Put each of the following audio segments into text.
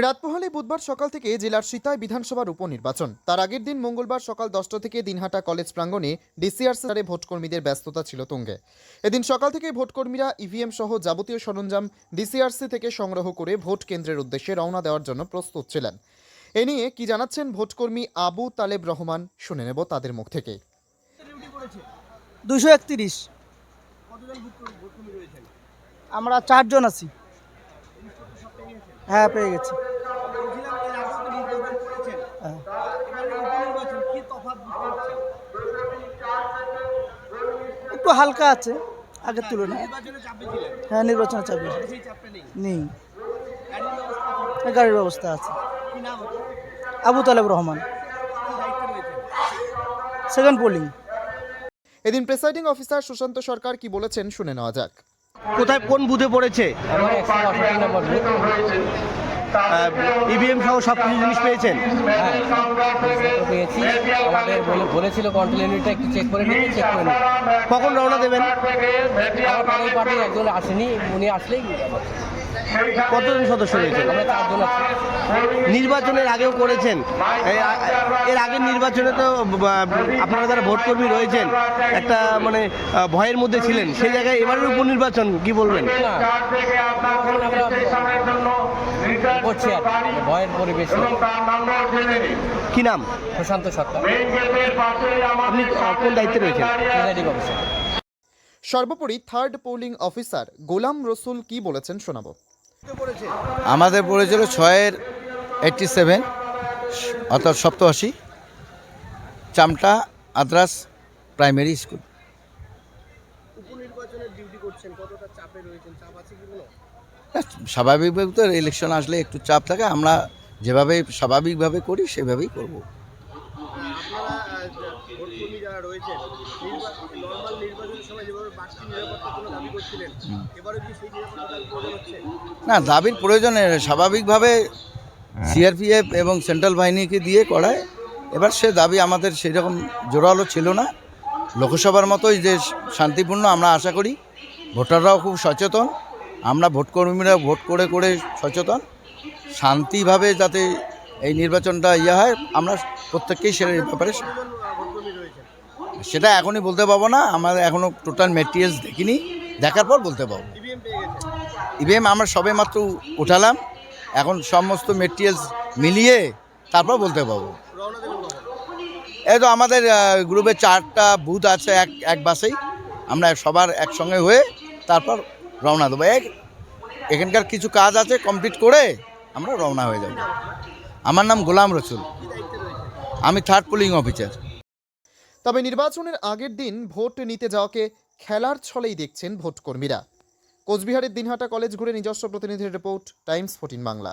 রাত বুধবার সকাল থেকে জেলার সিতাই বিধানসভার উপনির্বাচন। তার আগের দিন মঙ্গলবার সকাল দশটা থেকে দিনহাটা কলেজ প্রাঙ্গণে ডিসিআর সারে ভোটকর্মীদের ব্যস্ততা ছিল তুঙ্গে। এদিন সকাল থেকে ভোটকর্মীরা ইভিএম সহ যাবতীয় সরঞ্জাম ডিসিআরসি থেকে সংগ্রহ করে ভোট কেন্দ্রের উদ্দেশ্যে রওনা দেওয়ার জন্য প্রস্তুত ছিলেন। এ নিয়ে কি জানাচ্ছেন ভোটকর্মী আবু তালেব রহমান, শুনে নেব তাদের মুখ থেকে। দুশো আমরা চারজন আছি। হ্যাঁ পেয়ে গেছি। একটু হালকা আছে, আগের তুলনায়। হ্যাঁ নির্বাচনের চাপে নেই। গাড়ির ব্যবস্থা আছে। আবু তালেব রহমান। Second polling. এদিন প্রেসাইডিং অফিসার সুশান্ত সরকার কি বলেছেন শুনে নেওয়া যাক। কোথায় কোন বুথে পড়েছে। ইভিএম সহ সব কিছু জিনিস পেয়েছেন? হ্যাঁ পেয়েছি আমাদের বলে বলেছিল কন্ট্রোল ইউনিটটা একটু চেক করে নিতে চেক করে নিতে। কখন রওনা দেবেন? আমার একজন আসেনি উনি আসলেই কতজন সদস্য আছি। নির্বাচনের আগেও করেছেন। এর আগের নির্বাচনে তো আপনারা যারা ভোটকর্মী রয়েছেন একটা মানে ভয়ের মধ্যে ছিলেন। সেই জায়গায় এবারের উপনির্বাচন কি বলবেন? করছি আর কি, ভয়ের পরিবেশ কি নাম? প্রশান্ত সরকার। আপনি কোন দায়িত্বে রয়েছেন? Presiding officer. সর্বোপরি third polling officer Golam Rasul কি বলেছেন শোনাবো। আমাদের পড়েছিল ছয়ের এইটটি সেভেন অর্থাৎ সপ্তআশি চামটা আদ্রাস প্রাইমারি স্কুল। স্বাভাবিকভাবে তো ইলেকশন আসলে একটু চাপ থাকে। আমরা যেভাবে স্বাভাবিকভাবে করি সেভাবেই করব। না দাবির প্রয়োজনে স্বাভাবিকভাবে সিআরপিএফ এবং সেন্ট্রাল বাহিনীকে দিয়ে করায়। এবার সে দাবি আমাদের সেই রকম জোরালো ছিল না। লোকসভার মতোই যে শান্তিপূর্ণ আমরা আশা করি ভোটাররাও খুব সচেতন। আমরা ভোটকর্মীরা ভোট করে করে সচেতন, শান্তিভাবে যাতে এই নির্বাচনটা ইয়ে হয়, আমরা প্রত্যেককেই সে ব্যাপারে সেটা এখনই বলতে পারব না, আমাদের এখনও টোটাল মেটেরিয়ালস দেখিনি, দেখার পর বলতে পারব। ইভিএম আমরা সবে মাত্র উঠালাম, এখন সমস্ত মেটেরিয়ালস মিলিয়ে তারপর বলতে পারব। এই তো আমাদের গ্রুপে চারটা বুথ আছে এক এক বাসেই, আমরা সবার একসঙ্গে হয়ে তারপর রওনা দেবো। এক, এখানকার কিছু কাজ আছে কমপ্লিট করে আমরা রওনা হয়ে যাব। আমার নাম গোলাম রসুল। আমি থার্ড পুলিং অফিসার তবে নির্বাচনের আগের দিন ভোট নিতে যাওয়াকে খেলার ছলেই দেখছেন ভোটকর্মীরা। কোচবিহারের দিনহাটা কলেজ ঘুরে নিজস্ব প্রতিনিধির রিপোর্ট, টাইমস ফোর্টিন বাংলা।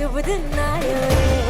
ശുഭദിനായ